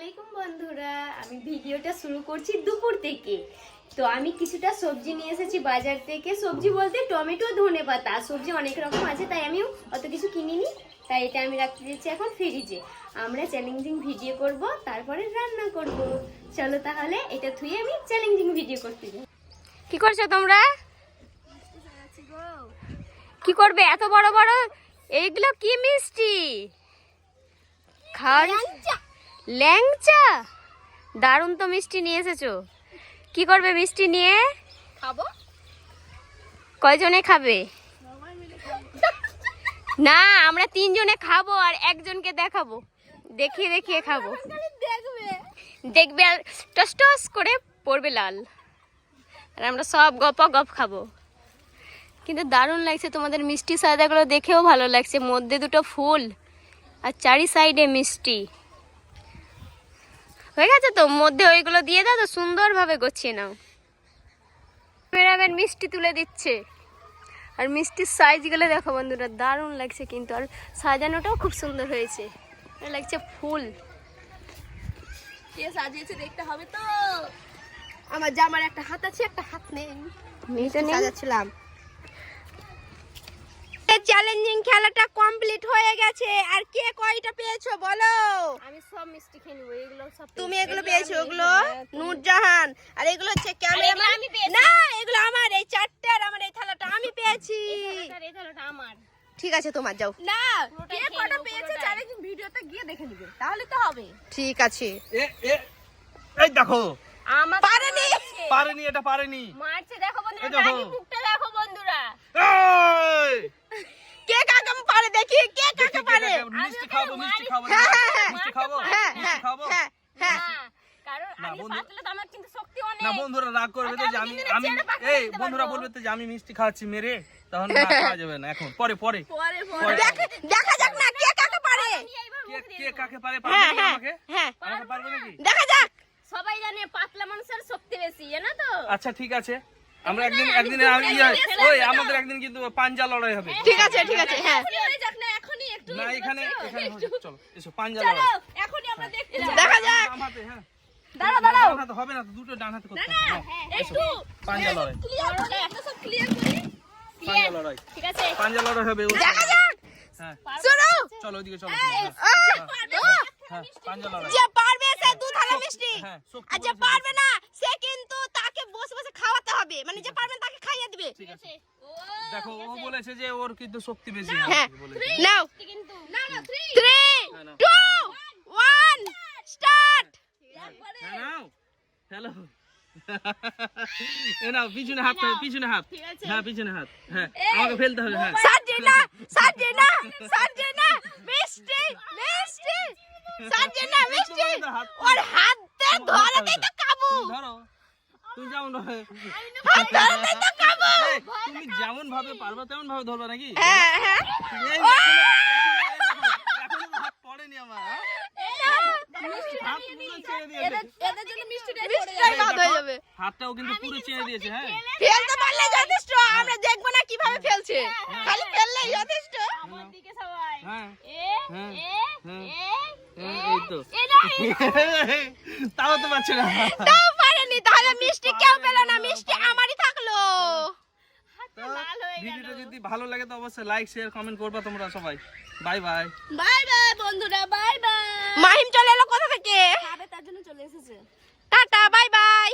আলাইকুম বন্ধুরা, আমি ভিডিওটা শুরু করছি দুপুর থেকে। তো আমি কিছুটা সবজি নিয়ে এসেছি বাজার থেকে। সবজি বলতে টমেটো, ধনে পাতা। সবজি অনেক রকম আছে, তাই আমিও অত কিছু কিনিনি, তাই এটা আমি রাখতে দিচ্ছি এখন ফ্রিজে আমরা চ্যালেঞ্জিং ভিডিও করব, তারপরে রান্না করব। চলো তাহলে এটা থুয়ে আমি চ্যালেঞ্জিং ভিডিও করতে যাই। কি করছ তোমরা? কি করবে এত বড় বড়? এইগুলো কি মিষ্টি? খাওয়ার ল্যাংচা? দারুণ তো মিষ্টি নিয়ে এসেছ। কি করবে মিষ্টি নিয়ে? খাব। কয়জনে খাবে? না আমরা তিনজনে খাব আর একজনকে দেখাবো। দেখিয়ে দেখিয়ে খাব। দেখবে দেখবে আর টস টস করে পড়বে লাল। আর আমরা সব গপ গপ খাব। কিন্তু দারুণ লাগছে তোমাদের মিষ্টি সাদাগুলো দেখেও ভালো লাগছে। মধ্যে দুটো ফুল আর চারি সাইডে মিষ্টি। হয়ে গেছে তো? মধ্যে ওইগুলো দিয়ে দাও তো সুন্দরভাবে গুছিয়ে নাও। মিষ্টি তুলে দিচ্ছে। আর মিষ্টির সাইজগুলো দেখো বন্ধুরা দারুণ লাগছে কিন্তু। আর সাজানোটাও খুব সুন্দর হয়েছে। লাগছে ফুল। কে সাজিয়েছে দেখতে হবে তো? আমার জামার একটা হাত আছে একটা হাত নেই। মেয়েটা নেই? সাজাচ্ছিলাম। চ্যালেঞ্জিং খেলাটা কমপ্লিট হয়ে গেছে। আর কে কয়টা পেয়েছ বলো? আমি সব মিষ্টি খেয়ে নেব এগুলো সব তুমি এগুলো পেয়েছ ওগুলো নূরজাহান। আর এগুলো হচ্ছে ক্যামেরাম্যান আমি পেয়েছি। না এগুলো আমার এই চারটে আর আমার এই থালাটা আমি পেয়েছি। আমার। ঠিক আছে তোমার যাও। না কে কটা পেয়েছে চ্যালেঞ্জিং ভিডিওতে গিয়ে দেখে নিবে তাহলে তো হবে। ঠিক আছে। এ এ এই দেখো। আমার পারেনি। পারেনি এটা পারেনি। মারছে দেখো বন্ধুরা দেখো। মুখটা দেখো বন্ধুরা। এই! কে কাকে পারে দেখি কে দেখি কাকে কে পারে কাকে- মিষ্টি খাব মিষ্টি খাব। মিষ্টি খাব হ্যাঁ মিষ্টি খাব হ্যাঁ হ্যাঁ না, আমি বন্ধু- পাতলে তো আমার কিন্তু শক্তি অনেক। না বন্ধুরা রাগ করবে তো যে আমি আমি কিন্তু আমি চেয়ারে পাকড়ে এই বন্ধুরা বলবে তো আমি মিষ্টি খাওয়াচ্ছি মেরে তখন খাওয়া যাবে না এখন পরে পরে। পরে পরে। দেখা দেখা যাক না কে কাকে পারে। কে মুখ দিয়ে কে দেবো। কাকে পারে পারবে আমাকে? আমাকে পারবে নাকি? দেখা যাক। সবাই জানে পাতলা মানুষের শক্তি বেশি জানো তো? আচ্ছা ঠিক আছে। আমরা একদিন একদিন আমি- ইয়ে- ওই আমাদের একদিন কিন্তু পাঞ্জা লড়াই হবে। ঠিক আছে ঠিক আছে হ্যাঁ। না না এখানে এখানে চলো এসো পাঞ্জা চলো লড়াই এখনই আমরা দেখতে দেখা যাক। ডান হ্যাঁ। দাঁড়াও দাঁড়াও। হাতে হবে না তো দুটো ডান হাতে করতে হবে। নাও, একটু পাঞ্জা লড়াই। ক্লিয়ার করে একটা সব ক্লিয়ার করি। পাঞ্জা লড়াই। ঠিক আছে। পাঞ্জা লড়াই হবে দেখা যাক। হ্যাঁ। শুনো। চলো চলো হ্যাঁ, হ্যাঁ পাঞ্জা লড়াই। যে পারবে সে দু থালা মিষ্টি। হ্যাঁ, আর যে পারবে না সে কিন্তু তাকে বসে বসে খাওয়াতে হবে। মানে যে পারবে না তাকে খাইয়ে দিবে। ঠিক আছে। দেখো ও বলেছে যে ওর কিন্তু শক্তি বেশি। হ্যাঁ বলেছে। নাও। কিন্তু। না না। 3 হ্যাঁ, 2 1 স্টার্ট নাও। হ্যালো এ নাও পিছনে হাত পিছনে হাত। হ্যাঁ পিছনে হাত। হ্যাঁ আমাকে ফেলতে হবে হ্যাঁ। সাজিনা সাজিনা। তুমি যেমন ভাবে তুমি যেমন ভাবে পারবে তেমন ভাবে ধরবে নাকি হ্যাঁ হ্যাঁ হাত পড়েনি আমার হ্যাঁ? হয়ে হাতটাও কিন্তু পুরো ছেড়ে দিয়েছে হ্যাঁ ফেলতে পারলে যথেষ্ট আমরা দেখব না কীভাবে ফেলছে খালি ফেললেই যথেষ্ট আমার দিকে সবাই হ্যাঁ এ হ্যাঁ, এ হ্যাঁ, এ হ্যাঁ, এই তো তাও তো পারছে না পাইনি তাহলে মিষ্টি কেউ পেল না মিষ্টি আমারই থাকল। ভিডিওটা যদি ভালো লাগে তো অবশ্যই লাইক শেয়ার কমেন্ট করবা তোমরা সবাই। বাই বাই বাই বাই বন্ধুরা বাই বাই মাহিম চলে এলো কোথা থেকে? তার জন্য চলে এসেছে। Tata bye bye